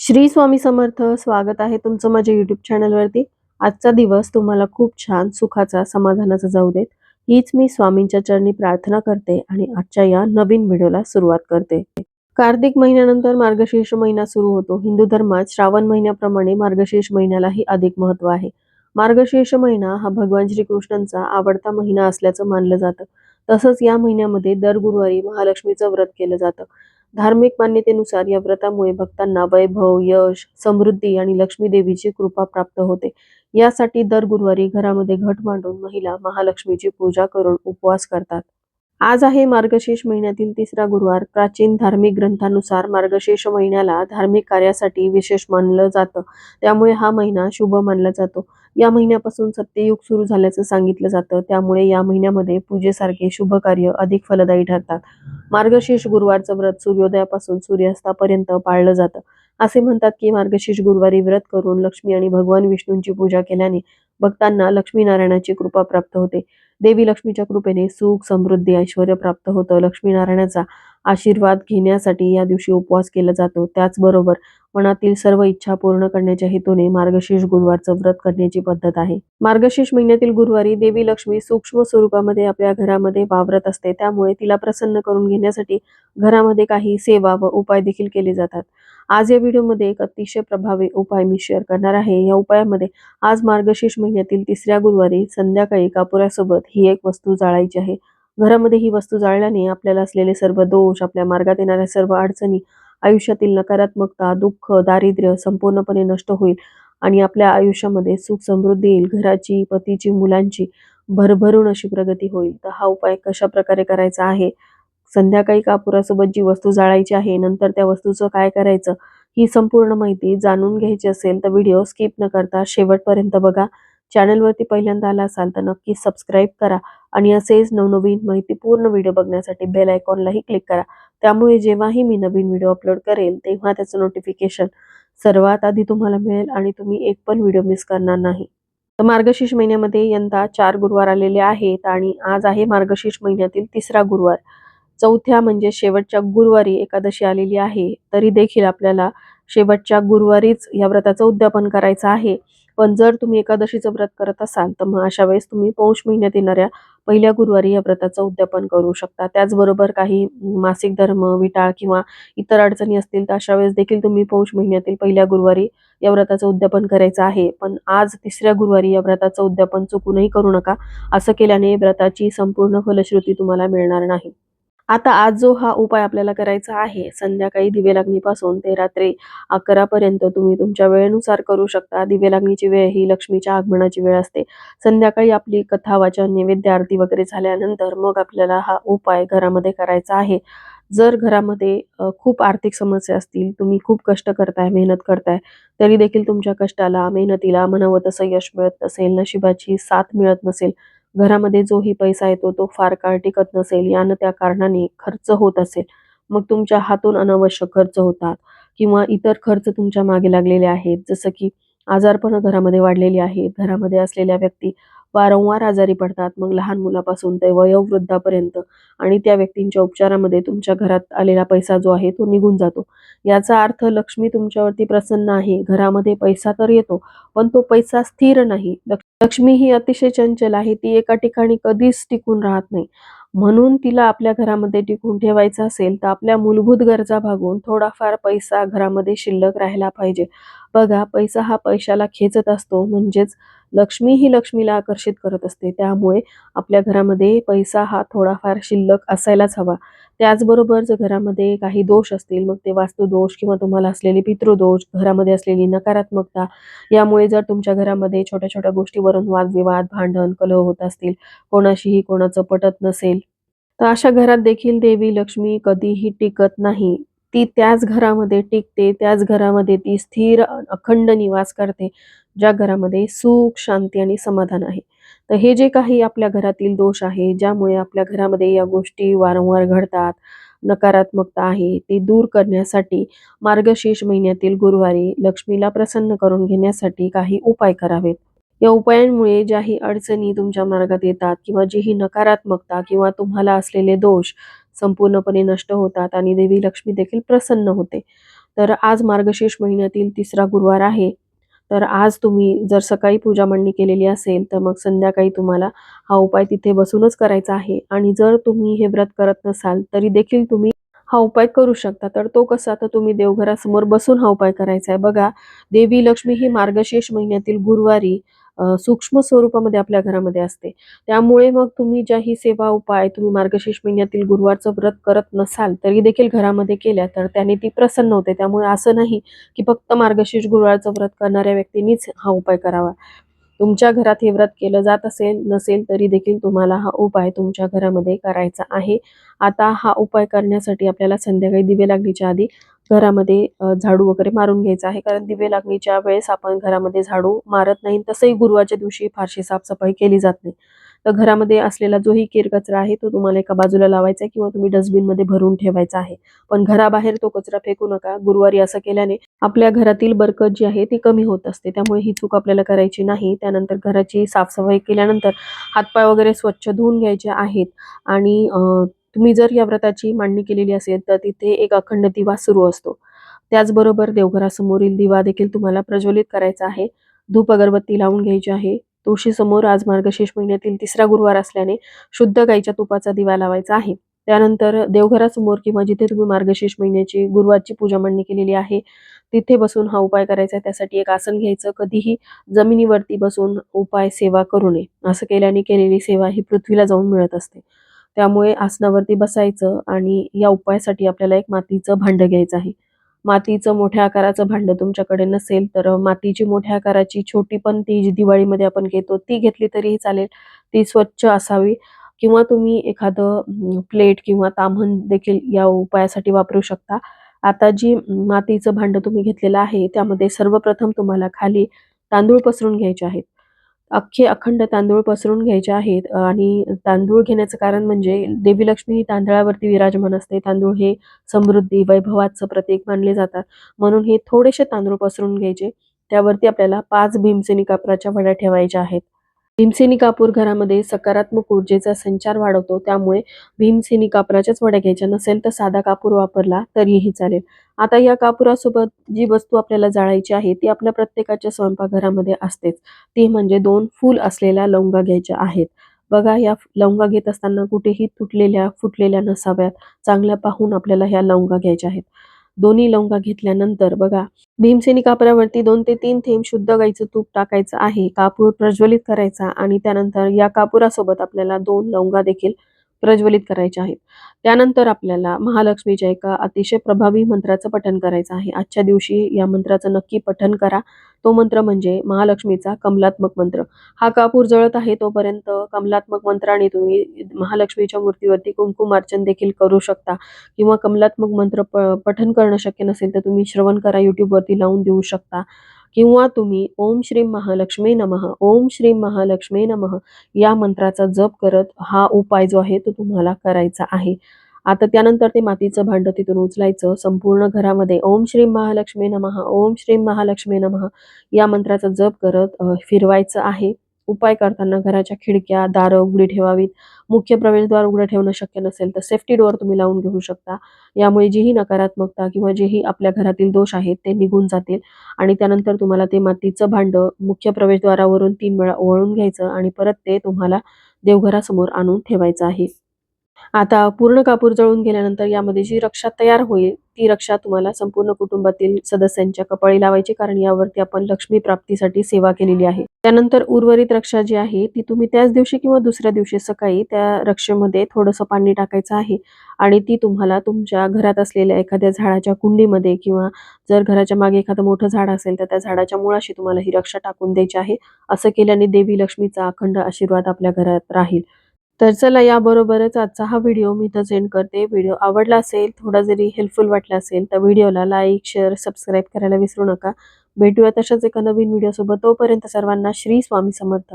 श्री स्वामी समर्थ स्वागत आहे तुमचं माझ्या युट्यूब चॅनलवरती आजचा दिवस तुम्हाला खूप छान सुखाचा समाधानाचा जाऊ देत. हीच मी स्वामींच्या चरणी प्रार्थना करते आणि आजच्या या नवीन व्हिडिओला सुरुवात करते. कार्तिक महिन्यानंतर मार्गशीर्ष महिना सुरू होतो. हिंदू धर्मात श्रावण महिन्याप्रमाणे मार्गशीर्ष महिन्यालाही अधिक महत्त्व आहे. मार्गशीर्ष महिना हा भगवान श्रीकृष्णांचा आवडता महिना असल्याचं मानलं जातं. तसंच या महिन्यामध्ये दर गुरुवारी महालक्ष्मीचं व्रत केलं जातं. धार्मिक मान्यतेनुसार या व्रतामुळे भक्तांना वैभव यश समृद्धी आणि लक्ष्मी देवीची कृपा प्राप्त होते. यासाठी दर गुरुवारी घरामध्ये घट मांडून महिला महालक्ष्मीची पूजा करून उपवास करतात. आज आहे मार्गशीर्ष महिन्यातील तिसरा गुरुवार. प्राचीन धार्मिक ग्रंथानुसार मार्गशीर्ष महिन्याला धार्मिक कार्यासाठी विशेष मानलं जातं. त्यामुळे हा महिना शुभ मानला जातो. या महिन्यापासून सत्ययुग सुरू झाल्याचं सांगितलं जातं. त्यामुळे या महिन्यामध्ये पूजेसारखे शुभ कार्य अधिक फलदायी ठरतात. मार्गशीर्ष गुरुवारचं व्रत सूर्योदयापासून सूर्यास्तापर्यंत पाळलं जातं. असे म्हणतात की मार्गशीर्ष गुरुवारी व्रत करून लक्ष्मी आणि भगवान विष्णूंची पूजा केल्याने भक्तांना लक्ष्मीनारायणाची कृपा प्राप्त होते. देवी लक्ष्मीच्या कृपेने सुख समृद्धी ऐश्वर प्राप्त होतं. लक्ष्मीनारायणाचा आशीर्वाद घेण्यासाठी या दिवशी उपवास केला जातो. त्याचबरोबर मनातील सर्व इच्छा पूर्ण करण्याच्या हेतूने मार्गशीर्ष गुरुवारचं व्रत करण्याची पद्धत आहे. मार्गशीर्ष महिन्यातील गुरुवारी देवी लक्ष्मी सूक्ष्म स्वरूपामध्ये आपल्या घरामध्ये वावरत असते. त्यामुळे तिला प्रसन्न करून घेण्यासाठी घरामध्ये काही सेवा व उपाय देखील केले जातात. आज या व्हिडिओमध्ये एक अतिशय प्रभावी उपाय मी शेअर करणार आहे. या उपायामध्ये आज मार्गशीर्ष महिन्यातील तिसऱ्या गुरुवारी संध्याकाळी कापुरासोबत ही एक वस्तू जाळायची आहे. घरामध्ये ही वस्तू जाळल्याने आपल्याला असलेले सर्व दोष आपल्या मार्गात येणाऱ्या सर्व अडचणी आयुष्यातील नकारात्मकता दुःख दारिद्र्य संपूर्णपणे नष्ट होईल आणि आपल्या आयुष्यामध्ये सुख समृद्धी येईल. घराची पतीची मुलांची भरभरून अशी प्रगती होईल. तर हा उपाय कशा प्रकारे करायचा आहे? संध्याकाळी कापुरासोबत जी वस्तू जाळायची आहे नंतर त्या वस्तूचं काय करायचं ही संपूर्ण माहिती जाणून घ्यायची असेल तर व्हिडिओ स्किप न करता शेवटपर्यंत बघा. चॅनलवरती पहिल्यांदा आला असाल तर नक्की सबस्क्राईब करा आणि असेच नवनवीन माहितीपूर्ण व्हिडिओ बघण्यासाठी बेल आयकॉनलाही क्लिक करा. त्यामुळे जेव्हाही मी नवीन व्हिडिओ अपलोड करेल तेव्हा त्याचं नोटिफिकेशन सर्वात आधी तुम्हाला मिळेल आणि तुम्ही एक पण व्हिडिओ मिस करणार नाही. तर मार्गशीर्ष महिन्यामध्ये यंदा चार गुरुवार आलेले आहेत आणि आज आहे मार्गशीर्ष महिन्यातील तिसरा गुरुवार. चौथ्या म्हणजे शेवटच्या गुरुवारी एकादशी आलेली आहे तरी देखील आपल्याला शेवटच्या गुरुवारीच या व्रताचं उद्यापन करायचं आहे. पण जर तुम्ही एकादशीचं व्रत करत असाल तर मग अशा वेळेस तुम्ही पौष महिन्यात येणाऱ्या पहिल्या गुरुवारी या व्रताचं उद्यापन करू शकता. त्याचबरोबर काही मासिक धर्म विटाळ किंवा इतर अडचणी असतील तर अशा वेळेस देखील तुम्ही पौष महिन्यातील पहिल्या गुरुवारी या व्रताचं उद्यापन करायचं आहे. पण आज तिसऱ्या गुरुवारी या व्रताचं उद्यापन चुकूनही करू नका असं केल्याने व्रताची संपूर्ण फलश्रुती तुम्हाला मिळणार नाही. आता आज जो हा उपाय आपल्याला करायचा आहे संध्याकाळी दिवे लागणीपासून ते रात्री अकरापर्यंत तुम्ही तुमच्या वेळेनुसार करू शकता. दिवे लागणीची वेळ ही लक्ष्मीच्या आगमनाची वेळ असते. संध्याकाळी आपली कथा वाचन नैवेद्य आरती वगैरे झाल्यानंतर मग आपल्याला हा उपाय घरामध्ये करायचा आहे. जर घरामध्ये खूप आर्थिक समस्या असतील तुम्ही खूप कष्ट करताय मेहनत करताय तरी देखील तुमच्या कष्टाला मेहनतीला म्हणावं तसं यश मिळत नसेल नशिबाची साथ मिळत नसेल घरामध्ये जोही पैसा येतो तो फार काळ टिकत नसेल यानं त्या कारणाने खर्च होत असेल. मग तुमच्या हातून अनावश्यक खर्च होतात किंवा इतर खर्च तुमच्या मागे लागलेले आहेत. जसं की आजारपण घरामध्ये वाढलेली आहेत. घरामध्ये असलेल्या व्यक्ती वारंवार आजारी पडतात. मग लहान मुलापासून ते वयोवृद्धापर्यंत आणि त्या व्यक्तींच्या उपचारामध्ये तुमच्या घरात आलेला पैसा जो आहे तो निघून जातो. याचा अर्थ लक्ष्मी तुमच्यावरती प्रसन्न आहे. घरामध्ये पैसा तर येतो पण तो पैसा स्थिर नाही. लक्ष्मी ही अतिशय चंचल आहे. ती एका ठिकाणी कधीच टिकून राहत नाही. म्हणून तिला आपल्या घरामध्ये टिकून ठेवायचं असेल तर आपल्या मूलभूत गरजा भागून थोडाफार पैसा घरामध्ये शिल्लक राहायला पाहिजे. बघा पैसा हा पैशाला खेचत असतो. म्हणजेच लक्ष्मी ही लक्ष्मीला आकर्षित करत असते. त्यामुळे आपल्या घरामध्ये पैसा हा थोडाफार शिल्लक असायलाच हवा. त्याचबरोबर जर घरामध्ये काही दोष असतील मग ते वास्तुदोष किंवा तुम्हाला असलेले पितृदोष घरामध्ये असलेली नकारात्मकता यामुळे जर तुमच्या घरामध्ये छोट्या छोट्या गोष्टीवरून वादविवाद भांडण कलह होत असतील कोणाशीही कोणाचं पटत नसेल तर अशा घरात देखील देवी लक्ष्मी कधीही टिकत नाही. ती त्याच घरामध्ये टिकते त्याच घरामध्ये ती स्थिर अखंड निवास करते ज्या घरामध्ये सुख शांती आणि समाधान आहे. तर हे जे काही आपल्या घरातील दोष आहे ज्यामुळे आपल्या घरामध्ये या गोष्टी वारंवार घडतात नकारात्मकता आहे ती दूर करण्यासाठी मार्गशीर्ष महिन्यातील गुरुवारी लक्ष्मीला प्रसन्न करून घेण्यासाठी काही उपाय करावेत. या उपायांमुळे ज्याही अडचणी तुमच्या मार्गात येतात किंवा जी ही नकारात्मकता किंवा तुम्हाला असलेले दोष संपूर्णपणे नष्ट होतात आणि देवी लक्ष्मी देखील प्रसन्न होते. तर आज मार्गशीर्ष महिन्यातील तिसरा गुरुवार आहे. तर आज तुम्ही जर सकाळी पूजा मांडणी केलेली असेल तर मग संध्याकाळी तुम्हाला हा उपाय तिथे बसूनच करायचा आहे. आणि जर तुम्ही हे व्रत करत नसाल तरी देखील तुम्ही हा उपाय करू शकता. तर तो कसा? तर तुम्ही देवघरासमोर बसून हा उपाय करायचा आहे. बघा देवी लक्ष्मी ही मार्गशीर्ष महिन्यातील गुरुवारी सूक्ष्म स्वरूपामध्ये आपल्या घरामध्ये असते. त्यामुळे मग तुम्ही ज्या ही सेवा उपाय तुम्ही मार्गशीर्ष महिन्यातील गुरुवारचं व्रत करत नसाल तरी देखील घरामध्ये केल्या तर त्याने ती प्रसन्न होते. त्यामुळे असं नाही की फक्त मार्गशीर्ष गुरुवारचं व्रत करणाऱ्या व्यक्तींनीच हा उपाय करावा. तुमच्या घरात हे व्रत केलं जात असेल नसेल तरी देखील तुम्हाला हा उपाय तुमच्या घरामध्ये करायचा आहे. आता हा उपाय करण्यासाठी आपल्याला संध्याकाळी दिवे लागणीच्या आधी घरामध्ये झाडू वगैरे मारून घ्यायचा आहे. कारण दिवे लागणीच्या वेळेस आपण घरामध्ये झाडू मारत नाही. तसंही गुरुवारच्या दिवशी फारशी साफसफाई केली जात नाही. तर घरामध्ये असलेला जोही केर कचरा आहे तो तुम्हाला एका बाजूला लावायचा आहे किंवा तुम्ही डस्टबिनमध्ये भरून ठेवायचा आहे. पण घराबाहेर तो कचरा फेकू नका. गुरुवारी असं केल्याने आपल्या घरातील बरकत जी आहे ती कमी होत असते. त्यामुळे ही चूक आपल्याला करायची नाही. त्यानंतर घराची साफसफाई केल्यानंतर हातपाय वगैरे स्वच्छ धुवून घ्यायचे आहेत. आणि तुम्ही जर या व्रताची मांडणी केलेली असेल तर तिथे एक अखंड दिवा सुरू असतो. त्याचबरोबर देवघरासमोरील दिवा देखील तुम्हाला प्रज्वलित करायचा आहे. धूप अगरबत्ती लावून घ्यायची आहे. तुळशीसमोर आज मार्गशीर्ष महिन्यातील तिसरा गुरुवार असल्याने शुद्ध गाईच्या तुपाचा दिवा लावायचा आहे. त्यानंतर देवघरासमोर किंवा जिथे तुम्ही मार्गशीर्ष महिन्याची गुरुवारची पूजा मांडणी केलेली आहे तिथे बसून हा उपाय करायचा आहे. त्यासाठी एक आसन घ्यायचं. कधीही जमिनीवरती बसून उपाय सेवा करू नये. असं केल्याने केलेली सेवा ही पृथ्वीला जाऊन मिळत असते. त्यामुळे आसनावरती बसायचं आणि या उपायासाठी आपल्याला एक मातीचं भांडं घ्यायचं आहे. मातीचं मोठ्या आकाराचं भांडं तुमच्याकडे नसेल तर मातीची मोठ्या आकाराची छोटी पण ती जी दिवाळीमध्ये आपण घेतो ती घेतली तरीही चालेल. ती स्वच्छ असावी किंवा तुम्ही एखादं प्लेट किंवा ताम्हण देखील या उपायासाठी वापरू शकता. आता जी मातीचं भांडं तुम्ही घेतलेलं आहे त्यामध्ये सर्वप्रथम तुम्हाला खाली तांदूळ पसरून घ्यायचे आहेत. अख्खे अखंड तांदूळ पसरून घ्यायचे आहेत. आणि तांदूळ घेण्याचं कारण म्हणजे देवी लक्ष्मी ही तांदळावरती विराजमान असते. तांदूळ हे समृद्धी वैभवाचं प्रतीक मानले जातात. म्हणून हे थोडेसे तांदूळ पसरून घ्यायचे. त्यावरती आपल्याला पाच भीमसेनी कापराच्या वड्या ठेवायच्या आहेत. भीमसेनी कापूर घरामध्ये सकारात्मक ऊर्जेचा संचार वाढवतो. त्यामुळे भीमसेनी कापराच्याच वड्या घ्यायच्या नसेल तर साधा कापूर वापरला तरीही चालेल. आता या कापुरासोबत जी वस्तू आपल्याला जाळायची आहे ती आपल्या प्रत्येकाच्या स्वयंपाकघरामध्ये असतेच. ती म्हणजे दोन फूल असलेल्या लवंगा घ्यायच्या आहेत. बघा या लवंगा घेत असताना कुठेही तुटलेल्या फुटलेल्या नसाव्यात. चांगल्या पाहून आपल्याला ह्या लवंगा घ्यायच्या आहेत. दोन्ही लवंगा घेतल्यानंतर बघा भीमसेनी कापरावरती दोन ते तीन थेंब शुद्ध गाईचं तूप टाकायचं आहे. कापूर प्रज्वलित करायचा आणि त्यानंतर या कापुरासोबत आपल्याला दोन लवंगा देखील प्रज्वलित करायच्या आहेत. त्यानंतर आपल्याला महालक्ष्मीच्या एका अतिशय प्रभावी मंत्राचं पठण करायचं आहे. आजच्या दिवशी या मंत्राचं नक्की पठण करा. तो मंत्र म्हणजे महालक्ष्मीचा कमलात्मक मंत्र. हा कापूर जळत आहे तोपर्यंत कमलात्मक मंत्राने तुम्ही महालक्ष्मीच्या मूर्तीवरती कुंकुमार्चन देखील करू शकता. किंवा कमलात्मक मंत्र प पठण करणं शक्य नसेल तर तुम्ही श्रवण करा यूट्यूबवरती लावून देऊ शकता. किंवा तुम्ही ओम श्री महालक्ष्मी नमः ओम श्री महालक्ष्मी नमः या मंत्राचा जप करत हा उपाय जो आहे तो तुम्हाला करायचा आहे. आता त्यानंतर ते मातीचं भांडं तिथून उचलायचं. संपूर्ण घरामध्ये ओम श्री महालक्ष्मी नमः ओम श्री महालक्ष्मी नमः या मंत्राचा जप करत फिरवायचं आहे. उपाय करताना घराच्या खिडक्या दारं उघडी ठेवावीत. मुख्य प्रवेशद्वार उघडं ठेवणं शक्य नसेल तर सेफ्टी डोअर तुम्ही लावून घेऊ शकता. यामुळे जीही नकारात्मकता किंवा जेही आपल्या घरातील दोष आहेत ते निघून जातील. आणि त्यानंतर तुम्हाला ते मातीचं भांडं मुख्य प्रवेशद्वारावरून तीन वेळा ओवाळून घ्यायचं आणि परत ते तुम्हाला देवघरासमोर आणून ठेवायचं आहे. आता पूर्ण कापूर जळून गेल्यानंतर यामध्ये जी रक्षा तयार होईल ती रक्षा तुम्हाला संपूर्ण कुटुंबातील सदस्यांच्या कपाळी लावायची कारण यावरती आपण लक्ष्मी प्राप्तीसाठी सेवा केलेली आहे. त्यानंतर उर्वरित रक्षा जी आहे ती तुम्ही त्याच दिवशी किंवा दुसऱ्या दिवशी सकाळी त्या रक्षेमध्ये थोडंसं पाणी टाकायचं आहे. आणि ती तुम्हाला तुमच्या घरात असलेल्या एखाद्या झाडाच्या कुंडीमध्ये किंवा जर घराच्या मागे एखादं मोठं झाड असेल तर त्या झाडाच्या मुळाशी तुम्हाला ही रक्षा टाकून द्यायची आहे. असं केल्याने देवी लक्ष्मीचा अखंड आशीर्वाद आपल्या घरात राहील. तर चला याबरोबरच आजचा हा व्हिडिओ मी इथं सेंड करते. व्हिडिओ आवडला असेल थोडा जरी हेल्पफुल वाटला असेल तर व्हिडिओला लाईक शेअर सबस्क्राईब करायला विसरू नका. भेटूया तशाच एका नवीन व्हिडिओसोबत तोपर्यंत सर्वांना श्री स्वामी समर्थ.